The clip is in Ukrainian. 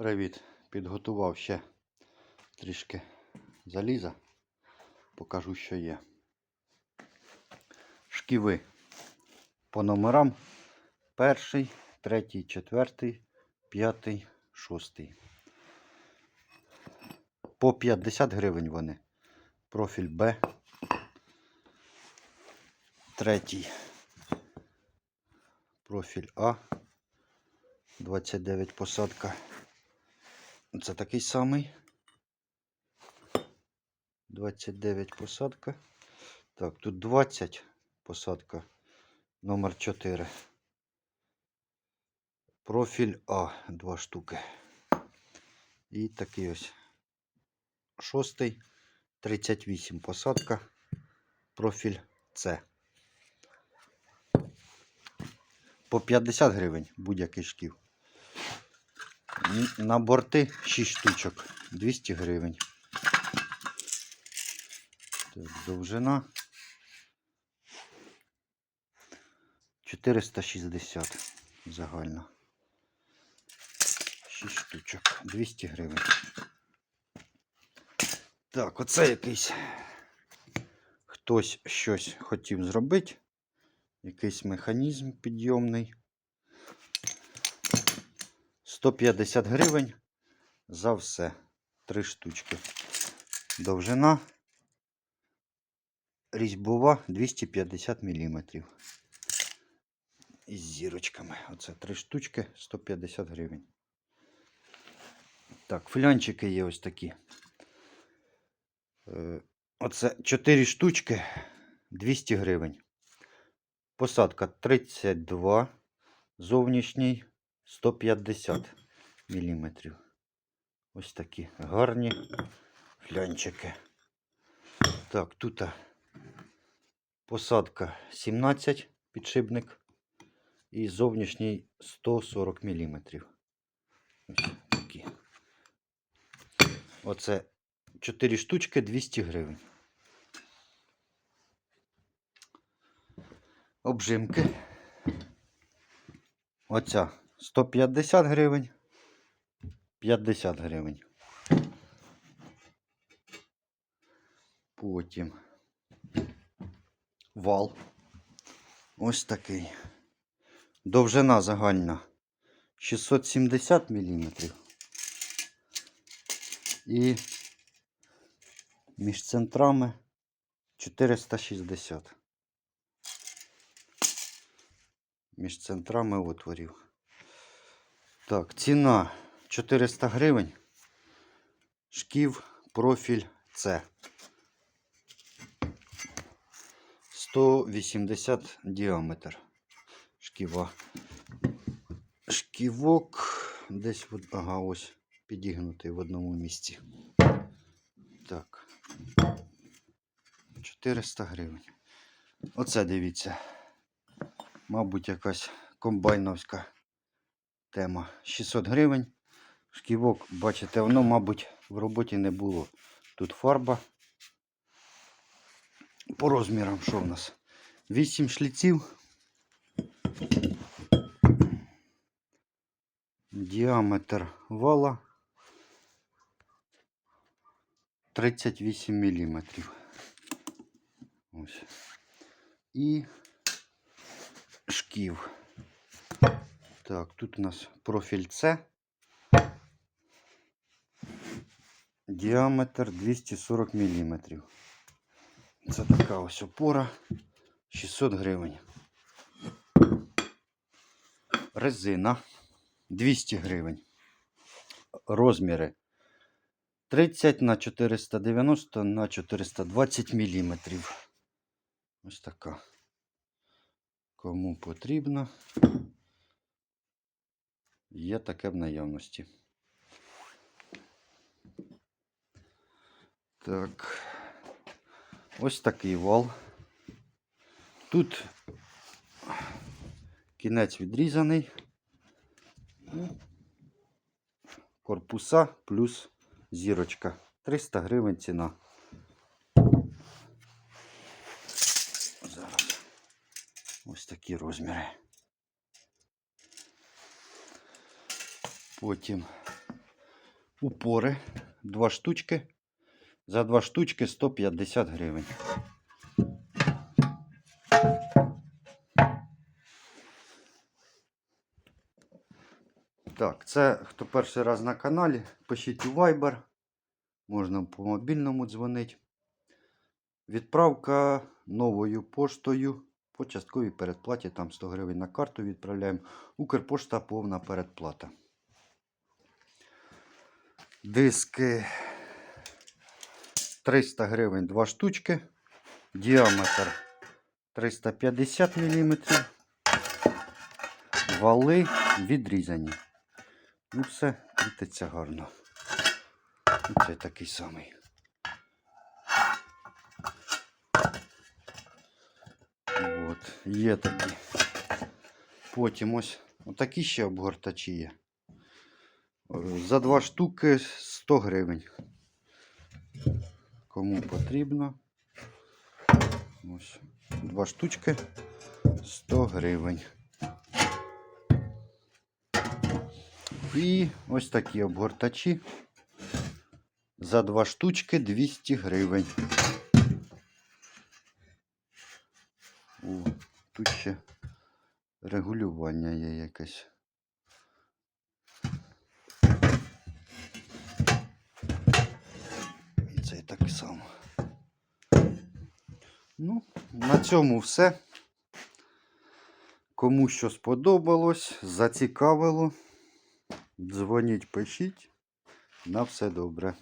Привіт. Підготував ще трішки заліза. Покажу, що є. Шківи по номерам. Перший, третій, четвертий, п'ятий, шостий. По 50 гривень вони. Профіль Б. Третій. Профіль А. 29 посадка. Це такий самий. 29 посадка. Так, тут 20 посадка. Номер 4. Профіль А, два штуки. І такий ось. Шостий. 38 посадка. Профіль С. По 50 гривень будь-який шків. На борти 6 штучок. 200 гривень. Так, довжина 460 загально. 6 штучок. 200 гривень. Так, оце якийсь хтось щось хотів зробити. Якийсь механізм підйомний. 150 гривень за все. Три штучки. Довжина. Різьбова 250 мм. Із зірочками. Оце три штучки 150 гривень. Так, флянчики є ось такі. Е, Оце 4 штучки 200 гривень. Посадка 32, зовнішній 150 мм. Ось такі гарні флянчики. Так, тут посадка 17 підшипник і зовнішній 140 мм. Ось такі. Оце 4 штучки 200 гривень. Обжимки. Оця 150 гривень. 50 гривень. Потім вал. Ось такий. Довжина загальна 670 мм. І між центрами 460 між центрами отворів. Так, ціна 400 гривень. Шків профіль С. 180 діаметр шківа. Шківок десь ага, ось підігнутий в одному місці. Так. 400 гривень. Оце дивіться. Мабуть, якась комбайновська тема. 600 гривень. Шківок, бачите, воно, мабуть, в роботі не було. Тут фарба. По розмірам, що в нас? 8 шліців. Діаметр вала 38 мм. Ось. І шків. Так, тут у нас профіль С. Діаметр 240 мм. Це така ось опора 600 гривень. Резина 200 гривень. Розміри 30 на 490 на 420 мм. Ось така. Кому потрібно, є таке в наявності. Так. Ось такий вал. Тут кінець відрізаний. Корпуса плюс зірочка. 300 гривень ціна. Зараз. Ось такі розміри. Потім упори. Два штучки. За два штучки 150 гривень. Так, це хто перший раз на каналі, пишіть у Viber. Можна по мобільному дзвонити. Відправка новою поштою по частковій передплаті. Там 100 гривень на карту відправляємо. Укрпошта повна передплата. Диски 300 гривень 2 штучки. Діаметр 350 мм. Вали відрізані. Ну, все крутиться гарно. Оце такий самий. От, є такі. Потім ось отакі ще обгортачі є. За два штуки 100 гривень. Кому потрібно. Ось. Два штучки 100 гривень. І ось такі обгортачі. За два штучки 200 гривень. О, тут ще регулювання є якесь. Ну, на цьому все. Кому що сподобалось, зацікавило. Дзвоніть, пишіть. На все добре.